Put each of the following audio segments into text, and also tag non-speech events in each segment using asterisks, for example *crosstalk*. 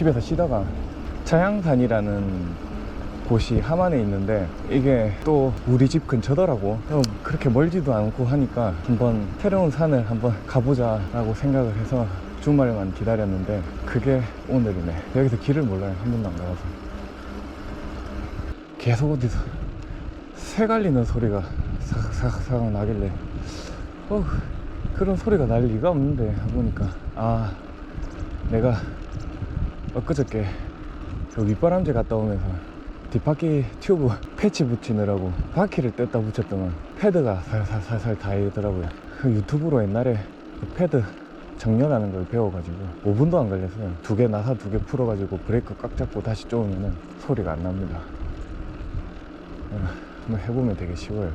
집에서 쉬다가 자양산이라는 곳이 함안에 있는데 이게 또 우리 집 근처더라고. 또 그렇게 멀지도 않고 하니까 한번 새로운 산을 한번 가보자 라고 생각을 해서 주말만 기다렸는데 그게 오늘이네. 여기서 길을 몰라요. 한 번도 안 가봐서. 계속 어디서 새 갈리는 소리가 사각사각 나길래. 어 그런 소리가 날 리가 없는데 보니까. 아 내가 엊그저께 저 윗바람쥐 갔다 오면서 뒷바퀴 튜브 *laughs* 패치 붙이느라고 바퀴를 뗐다 붙였더만 패드가 살살살살 다이더라고요. 그 유튜브로 옛날에 그 패드 정렬하는 걸 배워가지고 5분도 안 걸렸어요 두 개 나사 두 개 풀어가지고 브레이크 꽉 잡고 다시 쪼으면 소리가 안 납니다. 어, 한번 해보면 되게 쉬워요.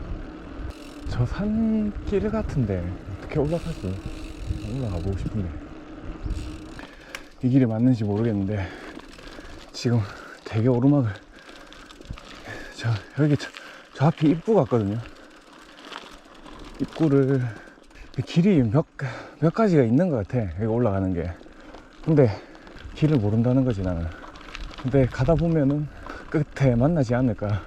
저 산길 같은데 어떻게 올라가지 올라가 보고 싶은데. 이 길이 맞는지 모르겠는데 지금 되게 오르막을 저 여기 저, 저 앞에 입구 같거든요. 입구를 길이 몇, 몇 가지가 있는 것 같아 여기 올라가는 게. 근데 길을 모른다는 거지 나는. 근데 가다 보면은 끝에 만나지 않을까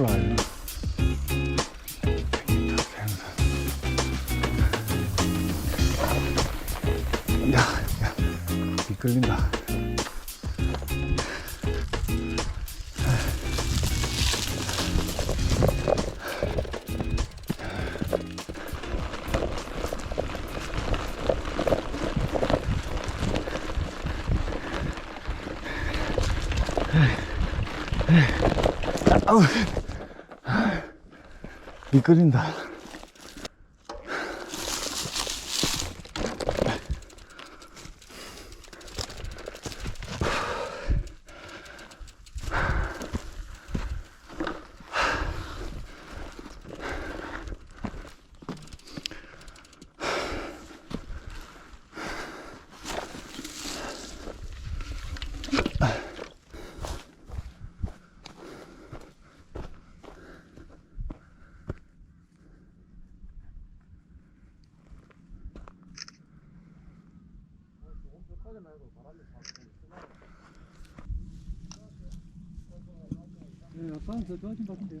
올라가야 야, 야, 미끌린다. 아우, 미끌린다. 네, 아빠는 더 도와준 것 같은데요.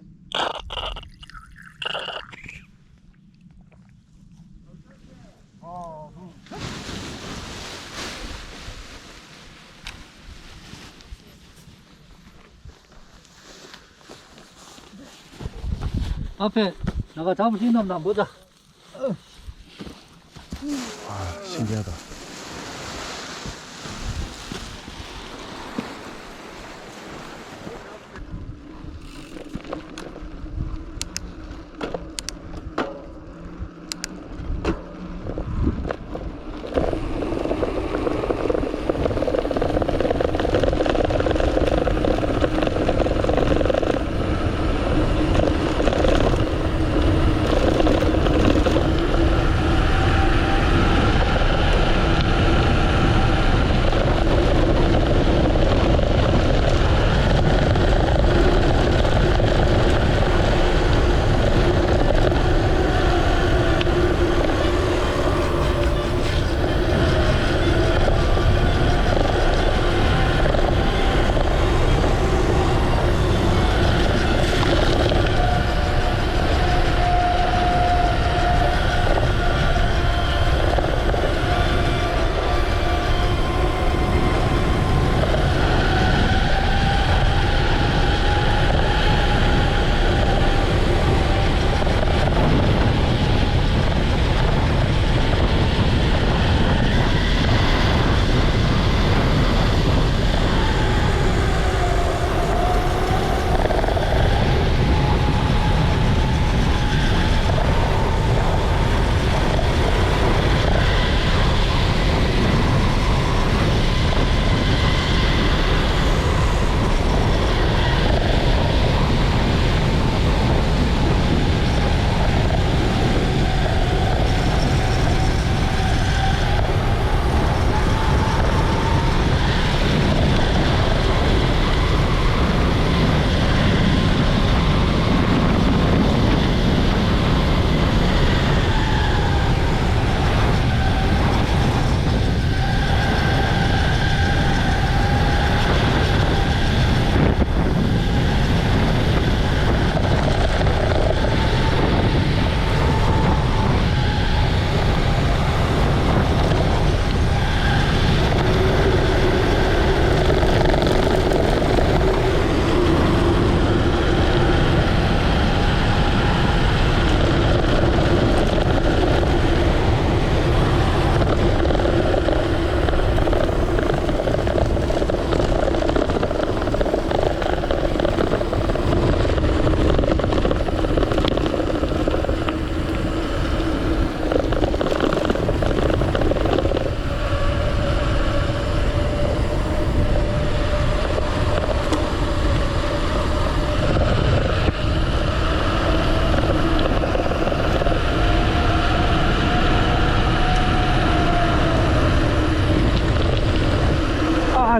앞에 나가 잡을 수 있나 한번 보자. 아, 신기하다.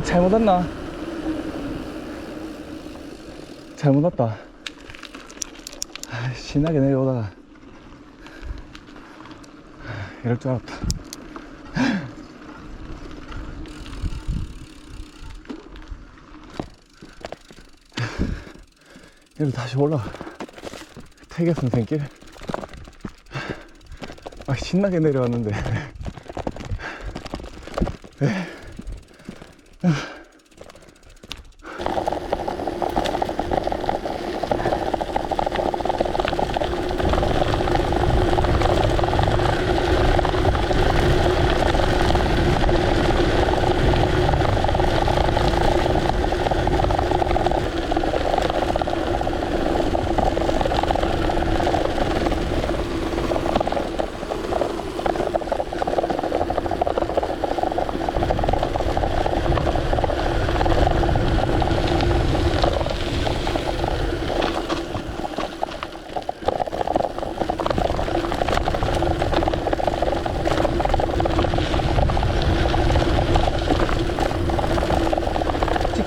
아, 잘못 왔나? 잘못 왔다. 아, 신나게 내려오다가. 아, 이럴 줄 알았다. 이리 다시 올라가. 태계 선생길. 아, 신나게 내려왔는데.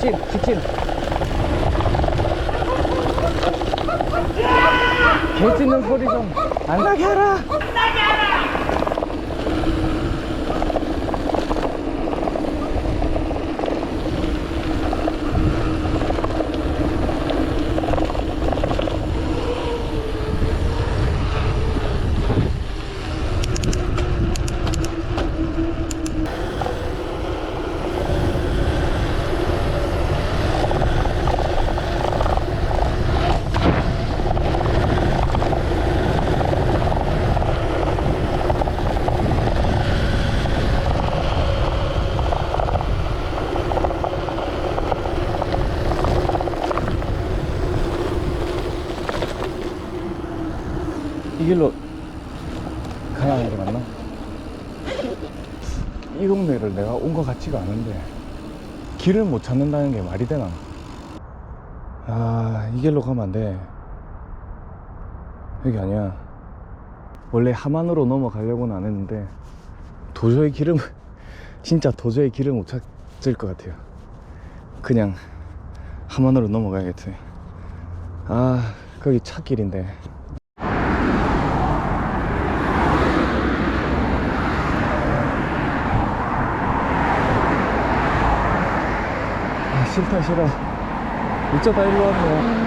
직진, 직진. 개 짖는 소리 좀 안 나게 하라. 이 길로 가야 맞나? 이 동네를 내가 온 것 같지가 않은데 길을 못 찾는다는 게 말이 되나? 아, 이 길로 가면 안 돼. 여기 아니야. 원래 하만으로 넘어가려고는 안 했는데 도저히 길을 진짜 도저히 길을 못 찾을 것 같아요. 그냥 하만으로 넘어가야겠어. 아, 거기 차길인데. 싫다, 싫어. 어쩌다 일로 왔네.